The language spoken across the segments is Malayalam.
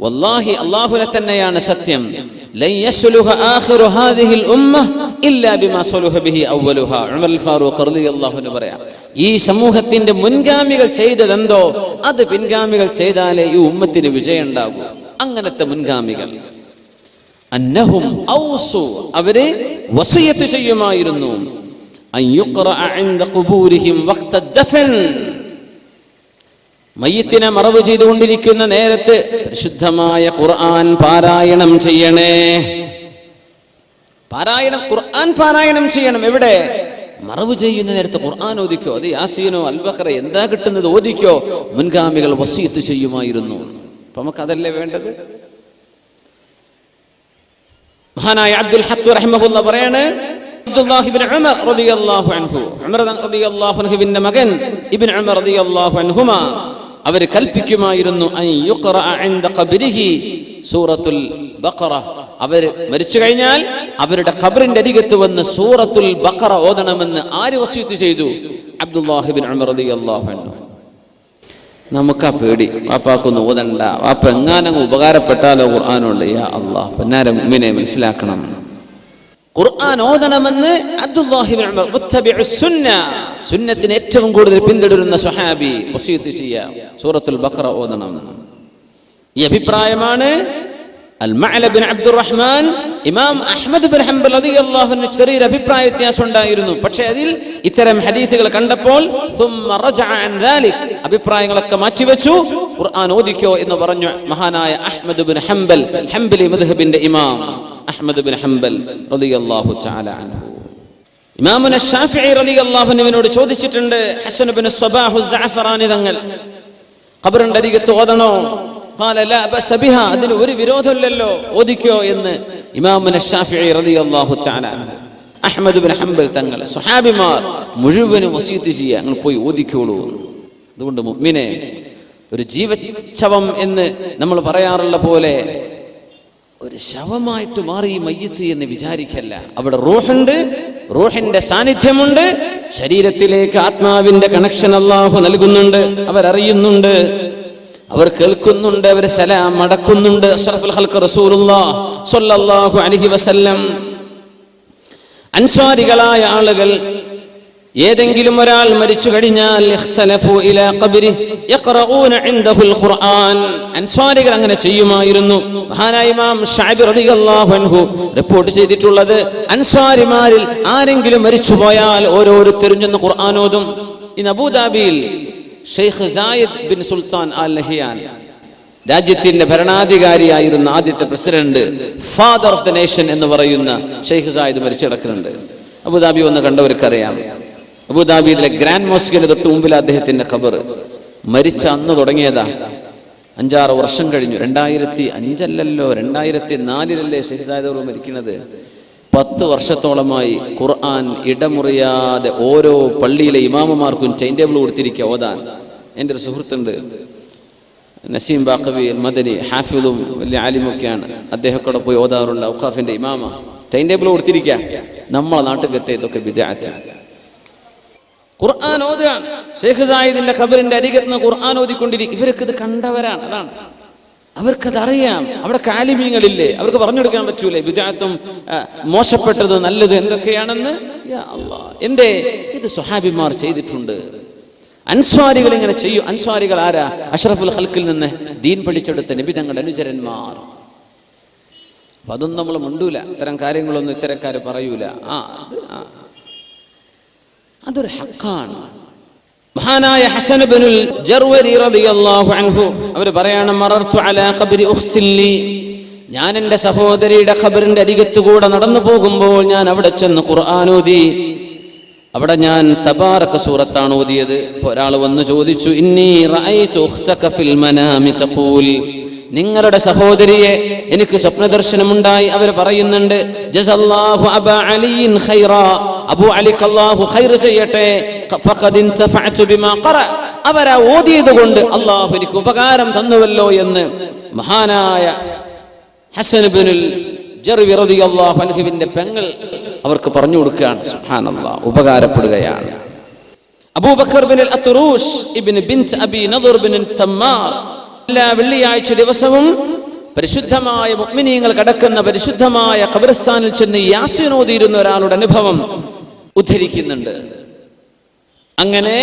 വല്ലാഹി അള്ളാഹുനെ തന്നെയാണ് സത്യം. ഈ സമൂഹത്തിന്റെ മുൻഗാമികൾ ചെയ്തതെന്തോ അത് പിൻഗാമികൾ ചെയ്താലേ ഈ ഉമ്മത്തിന് വിജയം ഉണ്ടാകൂ അങ്ങനത്തെ മുൻഗാമികൾ. അന്നഹും ഔസു അവർ വസിയത്ത് ചെയ്യുമായിരുന്നു. അൻ യുഖ്റഅ ഇൻദ ഖുബൂരിഹിം വഖ്ത ദഫൻ. മയ്യത്തിനെ മറവ് ചെയ്തുകൊണ്ടിരിക്കുന്ന നേരത്ത് പരിശുദ്ധമായ ഖുർആൻ പാരായണം ചെയ്യണേ. പാരായണം ഖുർആൻ പാരായണം ചെയ്യണം. എവിടെ? മറവ് ചെയ്യുന്ന നേരത്ത് ഖുർആൻ ഓദിക്കോ അത് യാസീനോ അൽബഖറ എന്താ കിട്ടുന്നത് ഓദിക്കോ മുൻഗാമികൾ വസീത്ത് ചെയ്യുമായിരുന്നു. അപ്പൊ നമുക്ക് അതല്ലേ വേണ്ടത്? മഹാനായ അബ്ദുൽ ഹഖ് റഹ്മുല്ല പറയാണ് അബ്ദുല്ലാഹിബിൻ മകൻ ഉമർ റളിയല്ലാഹു അൻഹുമാ. അവർ കൽപ്പിക്കുമായിരുന്നു സൂറത്തുൽ ബക്കറ അവർ മരിച്ചു കഴിഞ്ഞാൽ അവരുടെ ഖബറിന്റെ അരികത്ത് വന്ന് സൂറത്തുൽ ബക്കറ ഓതണമെന്ന് ആര് വസീത്ത് ചെയ്തു? അബ്ദുല്ലാഹിബിൻ റളിയല്ലാഹു അൻഹു. നമുക്കാ പേടി. വാപ്പാക്കൊന്ന് ഊതണ്ട വാപ്പ എങ്ങാനും ഉപകാരപ്പെട്ടാലോ ഖുർആാനുണ്ട്? യാ അള്ളാഹ് പൊന്നാര മുമ്മിനെ മനസ്സിലാക്കണം. ഖുർആൻ ഓതണമെന്ന് സുന്നത്തിന് ഏറ്റവും കൂടുതൽ പിന്തുടരുന്ന സുഹാബി വസീത്ത് ചെയ്യാം സൂറത്തുൽ ബക്ര ഓതണം. ഈ അഭിപ്രായമാണ് അബ്ദുറഹ്മാൻ ഇമാം അഹമ്മദ് ബിൻ ഹംബൽ റളിയല്ലാഹു ചെറിയൊരു അഭിപ്രായ വ്യത്യാസം ഉണ്ടായിരുന്നു പക്ഷേ അതിൽ ഇത്തരം ഹദീസുകൾ കണ്ടപ്പോൾ അഭിപ്രായങ്ങളൊക്കെ മാറ്റിവെച്ചു. ഖുർആൻ ഓദിക്കോ എന്ന് പറഞ്ഞു മഹാനായ അഹമ്മദ് ബിൻ ഹംബൽ ഹംബലി മദ്ഹബിന്റെ ഇമാം. അഹ്മദ് ബിൻ ഹംബൽ റളിയല്ലാഹു തആല അൻഹു ഇമാമുന ഷാഫിഈ റളിയല്ലാഹു അൻഹുവിനോട് ചോദിച്ചിട്ടുണ്ട് ഹസൻ ബിൻ സബാഹു സഅഫറാനി തങ്ങൾ ഖബറിന്റെ അരികത്ത് ഓതണോ قال لا بأس بها അതിന് ഒരു വിരോധമില്ലല്ലോ ഓദിക്കോ എന്ന് ഇമാമുന ഷാഫിഈ റളിയല്ലാഹു തആല അൻഹു അഹ്മദ് ബിൻ ഹംബൽ തങ്ങൾ സുഹാബിമാർ മുഴുവനും വസീത്ത് ചെയ്യുക നിങ്ങൾ പോയി ഓദിക്കോളൂ അതുകൊണ്ട് മുഅ്മിനെ ഒരു ജീവച്ഛവം എന്ന് നമ്മൾ പറയാറുള്ള പോലെ ഒരു ശവമായിട്ട് മാറി മയ്യത്ത് എന്ന് വിചാരിക്കല്ല. അവിടെ റൂഹുണ്ട് റൂഹിന്റെ സാന്നിധ്യമുണ്ട് ശരീരത്തിലേക്ക് ആത്മാവിന്റെ കണക്ഷൻ അള്ളാഹു നൽകുന്നുണ്ട് അവരറിയുന്നുണ്ട് അവർ കേൾക്കുന്നുണ്ട് അവർ സലാം മടക്കുന്നുണ്ട് അഷ്റഫുൽ അലൈഹി വസല്ലം. അൻസ്വാരികളായ ആളുകൾ ഏതെങ്കിലും ഒരാൾ മരിച്ചു കഴിഞ്ഞാൽ അങ്ങനെ ചെയ്യുമായിരുന്നു. റിപ്പോർട്ട് ചെയ്തിട്ടുള്ളത് അൻസ്വാരിമാരിൽ ആരെങ്കിലും മരിച്ചു പോയാൽ ഓരോരുത്തരും ചെന്ന് ഖുർആൻ ഓതും ഇന്ന് അബുദാബിയിൽ Sheikh Zayed bin Sultan Al Nahyan രാജ്യത്തിന്റെ ഭരണാധികാരിയായിരുന്ന ആദ്യത്തെ president father of the nation എന്ന് പറയുന്ന ഷെയ്ഖ് സായിദ് മരിച്ചു കിടക്കുന്നുണ്ട്. അബുദാബി വന്ന് കണ്ടവർക്കറിയാം. അബുദാബിയിലെ ഗ്രാൻഡ് മോസ്കിന് തൊട്ട് മുമ്പിൽ അദ്ദേഹത്തിന്റെ ഖബർ. മരിച്ച അന്ന് തുടങ്ങിയതാ. അഞ്ചാറ് വർഷം കഴിഞ്ഞു. രണ്ടായിരത്തി അഞ്ചല്ലല്ലോ രണ്ടായിരത്തി നാലിലല്ലേ അവർ മരിക്കുന്നത്. പത്ത് വർഷത്തോളമായി ഖുർആൻ ഇടമുറിയാതെ ഓരോ പള്ളിയിലെ ഇമാമമാർക്കും ടൈം ടേബിൾ കൊടുത്തിരിക്കുക ഓതാൻ. എന്റെ ഒരു സുഹൃത്തുണ്ട് നസീം ബാഖബി മദനി ഹാഫിദും വലിയ ആലിമൊക്കെയാണ്. അദ്ദേഹം കൂടെ പോയി ഓതാറുണ്ട് ഔഖാഫിന്റെ ഇമാമ. ടൈം ടേബിൾ കൊടുത്തിരിക്കുക. നമ്മളെ നാട്ടിൽ ഇതൊക്കെ വിദ്യാർത്ഥി ഖുർആൻ ഓതുകയാണ്. ഷെയ്ഖ് സായിദിന്റെ ഖബറിന്റെ അരികത്ത് ഖുർആൻ ഓതിക്കൊണ്ടിരിക്കും ഇവർക്ക് ഇത് കണ്ടവരാണ്. അതാണ്. അവർക്കത് അറിയാം. അവിടെ കാലിമീങ്ങളില്ലേ? അവർക്ക് പറഞ്ഞു കൊടുക്കാൻ പറ്റൂലേ? വിദ്യാർത്ഥം മോശപ്പെട്ടത് നല്ലത് എന്തൊക്കെയാണെന്ന്. എന്തേ? ഇത് സുഹാബിമാർ ചെയ്തിട്ടുണ്ട്. അൻസ്വാരികൾ ഇങ്ങനെ ചെയ്യും. അൻസ്വാരികൾ ആരാ? അഷ്റഫുൽ ഹൽക്കിൽ നിന്ന് ദീൻ പഠിച്ചെടുത്ത നിബിതങ്ങളുടെ അനുചരന്മാർ. അതൊന്നും നമ്മൾ മുണ്ടൂല. ഇത്തരം കാര്യങ്ങളൊന്നും ഇത്തരക്കാർ പറയൂല. ആ. അതൊരു ഹക്കാണ്. മഹാനായ ഹസൻ ബിനുൽ ജർവരി റളിയല്ലാഹു അൻഹു അവർ പറയാണ് മറർത്തു അലാ ഖബ്രി ഉഖ്തില്ലി ഞാൻ എന്റെ സഹോദരിയുടെ ഖബറിന്റെ അരികത്തു കൂടെ നടന്നു പോകുമ്പോൾ ഞാൻ അവിടെ ചെന്ന് ഖുർആൻ ഓതി. അവിടെ ഞാൻ തബാറക സൂറത്താണ് ഓതിയത്. ഒരാൾ വന്ന് ചോദിച്ചു ഇന്നി ഫിൽ മനാമി തഖൂൽ. നിങ്ങളുടെ സഹോദരിയെ എനിക്ക് സ്വപ്നദർശനമുണ്ടായി. അവർ പറയുന്നുണ്ട് ജസല്ലാഹു അബ അലിയിൻ ഖൈറ. അബു അലിക്ക് അല്ലാഹു ഖൈർ ചെയ്യട്ടെ അവരാ ഓതിയത് കൊണ്ട് അല്ലാഹു എനിക്ക് ഉപകാരം തന്നുവല്ലോ എന്ന് മഹാനായ ഹസൻ ബിനുൽ ജർവി റളിയല്ലാഹു അൻഹുവിന്റെ പെങ്ങൾ അവർക്ക് പറഞ്ഞു കൊടുക്കുകയാണ്. സുബ്ഹാനല്ലാഹ് ഉപകാരപ്പെടുകയാണ്. Abubakar bin അത്തുറൂഷ് ibn bint Abi Nadar bin Tammar. എല്ലാ വെള്ളിയാഴ്ച ദിവസവും പരിശുദ്ധമായ മുഅ്മിനീങ്ങൾ കടക്കുന്ന പരിശുദ്ധമായ ഖബർസ്ഥാനിൽ ചെന്ന് യാസിനോതിയിരുന്ന ഒരാളുടെ അനുഭവം ഉദ്ധരിക്കുന്നുണ്ട്. അങ്ങനെ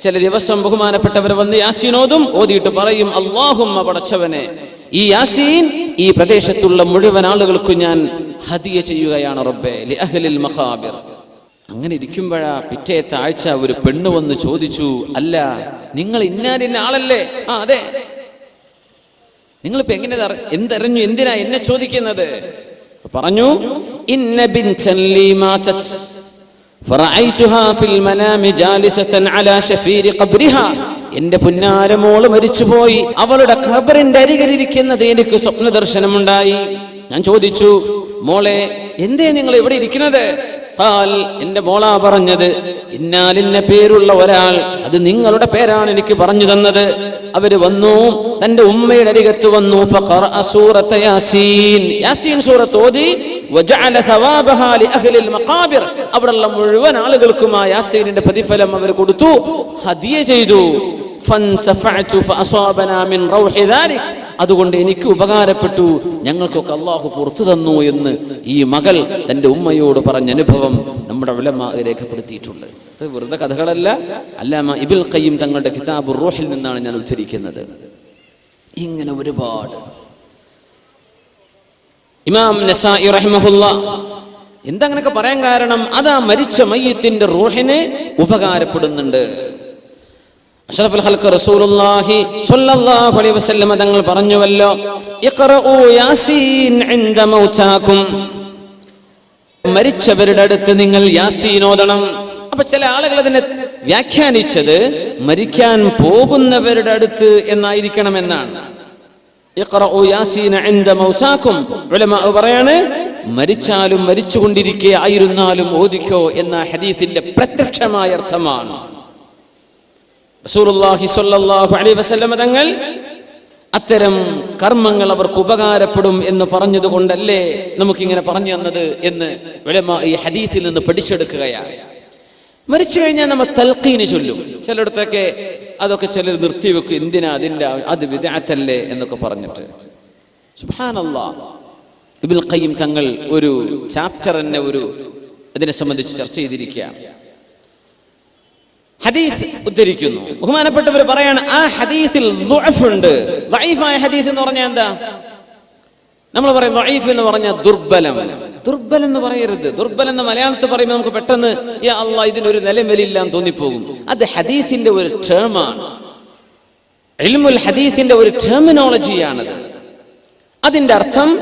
ചില ദിവസം ബഹുമാനപ്പെട്ടവർ വന്ന് യാസീനോദും ഓതിയിട്ട് പറയും അള്ളാഹുമ്മ പടച്ചവനെ ഈ യാസീൻ ഈ പ്രദേശത്തുള്ള മുഴുവൻ ആളുകൾക്കും ഞാൻ ഹദിയ ചെയ്യുകയാണ് റബ്ബെ ലി അഹ്ലിൽ മഖാബിർ. അങ്ങനെ ഇരിക്കുമ്പോഴാ പിറ്റേത്തെ ആഴ്ച ഒരു പെണ്ണ് വന്ന് ചോദിച്ചു അല്ല നിങ്ങൾ ഇന്നാലിന്ന ആളല്ലേ? ആ അതെ. നിങ്ങളിപ്പോ എങ്ങനെ എന്തറിഞ്ഞു? എന്തിനാ എന്നെ ചോദിക്കുന്നത്? പറഞ്ഞു ഇന്ന ബിൻതൻ فرأيتها ഫിൽ മനാമി ജാലിസതൻ അലാ ഷഫീരി قبرها എന്റെ പുന്നാരമോൾ മരിച്ചുപോയി. അവളുടെ ഖബറിന്റെ അരികരിരിക്കുന്നത് എനിക്ക് സ്വപ്ന ദർശനമുണ്ടായി ഞാൻ ചോദിച്ചു മോളെ എന്തേ നിങ്ങൾ ഇവിടെ ഇരിക്കുന്നത്? എന്റെ മോളാ പറഞ്ഞത് ഇന്നാലിന്ന പേരുള്ള ഒരാൾ അത് നിങ്ങളുടെ പേരാണ് എനിക്ക് പറഞ്ഞു തന്നത്. അവർ വന്നു തന്റെ ഉമ്മയുടെ അരികത്ത് വന്നു ഫഖറ യാസീൻ. യാസീൻ സൂറത്ത് ഓതി അവിടെയുള്ള മുഴുവൻ ആളുകൾക്കും ആ പ്രതിഫലം അവർ കൊടുത്തു. ഹദിയ ചെയ്തു. അതുകൊണ്ട് എനിക്ക് ഉപകാരപ്പെട്ടു. ഞങ്ങൾക്കൊക്കെ അള്ളാഹു പുറത്തു തന്നു എന്ന് ഈ മകൾ തന്റെ ഉമ്മയോട് പറഞ്ഞ അനുഭവം നമ്മുടെ വിലമ രേഖപ്പെടുത്തിയിട്ടുണ്ട്. അത് വെറുതെ കഥകളല്ല. അല്ലാമ ഇബിൽ കയ്യും തങ്ങളുടെ കിതാബ് റോഹിൽ നിന്നാണ് ഞാൻ ഉദ്ധരിക്കുന്നത്. ഇങ്ങനെ ഒരുപാട് ഇമാം നസായി റഹിമഹുള്ള എന്താ അങ്ങനെയൊക്കെ പറയാൻ കാരണം അതാ മരിച്ച മയ്യത്തിന്റെ റൂഹിനെ ഉപകാരപ്പെടുന്നുണ്ട്. അഷ്റഫുൽ ഖൽഖ് റസൂലുള്ളാഹി സ്വല്ലല്ലാഹു അലൈഹി വസല്ലം തങ്ങൾ പറഞ്ഞുവല്ലോ ഇഖ്റഊ യാസീൻ ഇൻദ മൗതാകും മരിച്ചവരുടെ അടുത്ത് നിങ്ങൾ യാസീൻ ഓതണം. അപ്പൊ ചില ആളുകൾ അതിനെ വ്യാഖ്യാനിച്ചത് മരിക്കാൻ പോകുന്നവരുടെ അടുത്ത് എന്നായിരിക്കണം എന്നാണ് ഇഖ്റഊ യാസീന ഇൻദ മൗതാകും ഉലമാ പറയാണ് മരിച്ചാലും മരിച്ചുകൊണ്ടിരിക്കെ ആയിരുന്നാലും ഓദിക്കോ എന്ന ഹദീസിന്റെ പ്രത്യക്ഷമായ അർത്ഥമാണ്. റസൂലുള്ളാഹി സ്വല്ലല്ലാഹു അലൈഹി വസല്ലം തങ്ങൾ അത്തരം കർമ്മങ്ങൾ അവർക്ക് ഉപകാരപ്പെടും എന്ന് പറഞ്ഞതുകൊണ്ടല്ലേ നമുക്കിങ്ങനെ പറഞ്ഞു തന്നത് എന്ന് ഈ ഹദീസിൽ നിന്ന് പഠിച്ചെടുക്കുകയാണ്. മരിച്ചു കഴിഞ്ഞാൽ നമ്മൾ തൽക്കീന് ചൊല്ലും. ചിലയിടത്തൊക്കെ അതൊക്കെ ചിലർ നിർത്തിവെക്കും എന്തിനാ അതിന്റെ അത് വിദാത്തല്ലേ എന്നൊക്കെ പറഞ്ഞിട്ട്. സുഹാനല്ല ഇബിൽ ഖയ്യിം തങ്ങൾ ഒരു ചാപ്റ്റർ തന്നെ ഒരു ഇതിനെ സംബന്ധിച്ച് ചർച്ച ചെയ്തിരിക്കുകയാണ് ഹദീസ് ഉദ്ധരിക്കുന്നു. ബഹുമാനപ്പെട്ടവർ പറയാണ് ആ ഹദീസിൽ ഉണ്ട് ഹദീസ് എന്ന് പറഞ്ഞാൽ എന്താ? നമ്മൾ പറയും എന്ന് പറഞ്ഞാൽ ദുർബലം. ദുർബലം എന്ന് പറയരുത്. ദുർബൽ എന്ന് മലയാളത്തിൽ പറയുമ്പോൾ നമുക്ക് പെട്ടെന്ന് യാ അള്ളാഹ് നിലം വലിയില്ല എന്ന് തോന്നിപ്പോകും. അത് ഹദീസിന്റെ ഒരു ടേമാണ് ഇൽമുൽ ഹദീസിന്റെ ഒരു ടെർമിനോളജിയാണത് അതിന്റെ അർത്ഥം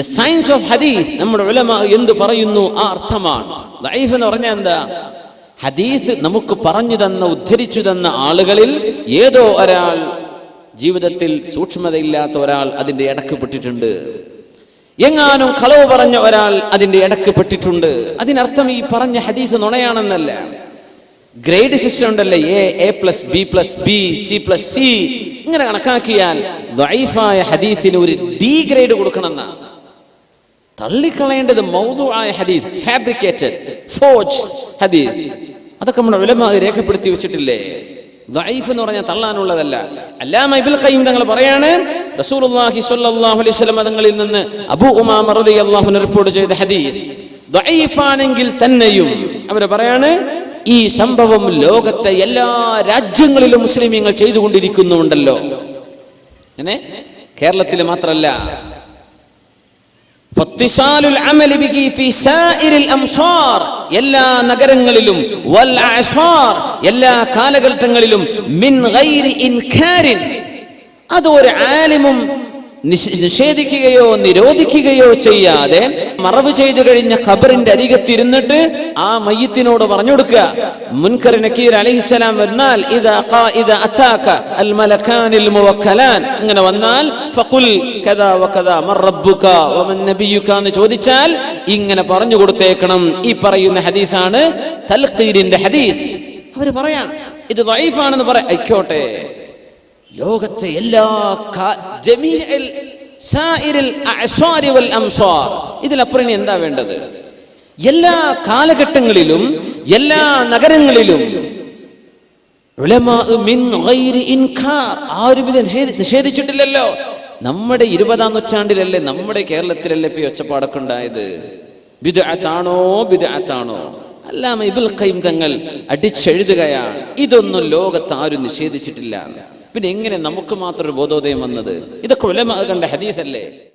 സയൻസ് ഓഫ് ഹദീസ് നമ്മുടെ ഉലമ എന്ത് പറയുന്നു ആ അർത്ഥമാണ്. ലൈഫ് എന്ന് പറഞ്ഞാൽ എന്താ? ഹദീസ് നമുക്ക് പറഞ്ഞു തന്ന ഉദ്ധരിച്ചു തന്ന ആളുകളിൽ ഏതോ ഒരാൾ ജീവിതത്തിൽ സൂക്ഷ്മതയില്ലാത്ത ഒരാൾ അതിന്റെ ഇടയ്ക്ക് പെട്ടിട്ടുണ്ട്. എങ്ങാനും കളവ് പറഞ്ഞ ഒരാൾ അതിന്റെ ഇടയ്ക്ക് പെട്ടിട്ടുണ്ട്. അതിനർത്ഥം ഈ പറഞ്ഞ ഹദീസ് നുണയാണെന്നല്ല. ഗ്രേഡ് സിസ്റ്റം ഉണ്ടല്ലേ? A A plus B plus B C plus C. ഇങ്ങനെ കണക്കാക്കിയാൽ ദൈഫായ ഹദീസിന് ഒരു ഡി ഗ്രേഡ് കൊടുക്കണമെന്നാണ് തള്ളിക്കളയേണ്ടത് മൗതുവായ ഹദീസ് ഫാബ്രിക്കേറ്റഡ് ഫോർജ് ഹദീസ്. അതൊക്കെ നമ്മുടെ വിലമ രേഖപ്പെടുത്തി വെച്ചിട്ടില്ലേ? ദൈഫ് എന്ന് പറഞ്ഞാൽ തള്ളാനുള്ളതല്ല. അല്ലാമ ഇബിൽ ഖയ്യിം തങ്ങൾ പറയാണ് റസൂലുള്ളാഹി സ്വല്ലല്ലാഹു അലൈഹി വസല്ലം തങ്ങളിൽ നിന്ന് അബൂ ഉമാമ റളിയല്ലാഹു റിപ്പോർട്ട് ചെയ്ത ഹദീസ് ദൈഫാണെങ്കിൽ തന്നെയും അവർ പറയാണ് ഈ സംഭവം ലോകത്തെ എല്ലാ രാജ്യങ്ങളിലും മുസ്ലിമീങ്ങൾ ചെയ്തുകൊണ്ടിരിക്കുന്നുണ്ടല്ലോ. കേരളത്തിൽ മാത്രമല്ല എല്ലാ നഗരങ്ങളിലും വൽ എല്ലാ കാലഘട്ടങ്ങളിലും മിൻ അത് ഒരു ആലിമും നിഷേധിക്കുകയോ നിരോധിക്കുകയോ ചെയ്യാതെ മറവ് ചെയ്തു കഴിഞ്ഞ ഖബറിന്റെ അരികത്തിരുന്നിട്ട് ആ മയ്യത്തിനോട് പറഞ്ഞു കൊടുക്കുക മുൻകർ നക്കീർ അലൈഹിസ്സലാം വന്നാൽ ഇങ്ങനെ വന്നാൽ ഫഖുൽ എന്ന് ചോദിച്ചാൽ ഇങ്ങനെ പറഞ്ഞു കൊടുത്തേക്കണം. ഈ പറയുന്ന ഹദീസാണ് തൽക്കീരിന്റെ ഹദീസ്. അവർ പറയാണ് ഇത് വൈഫാണെന്ന് പറയാം ആയിക്കോട്ടെ ലോകത്തെ എല്ലാ കാ- ഇതിലപ്പുറം എന്താ വേണ്ടത്? എല്ലാ കാലഘട്ടങ്ങളിലും എല്ലാ നഗരങ്ങളിലും ആരുവിധ നിഷേധിച്ചിട്ടില്ലല്ലോ. നമ്മുടെ ഇരുപതാം നൂറ്റാണ്ടിലല്ലേ നമ്മുടെ കേരളത്തിലല്ലേ ഇപ്പൊ ഒച്ചപ്പാടൊക്കെ ഉണ്ടായത്? ബിദ്അത്താണോ ബിദ്അത്താണോ? അല്ലാമ ഇബുൽ ഖയ്യിം തങ്ങൾ അടിച്ചെഴുതുകയാണ്. ഇതൊന്നും ലോകത്ത് ആരും നിഷേധിച്ചിട്ടില്ല പിന്നെ എങ്ങനെ നമുക്ക് മാത്രം ഒരു ബോധോദയം വന്നത്? ഇതൊക്കെ ഉലമ ഹദീസല്ലേ?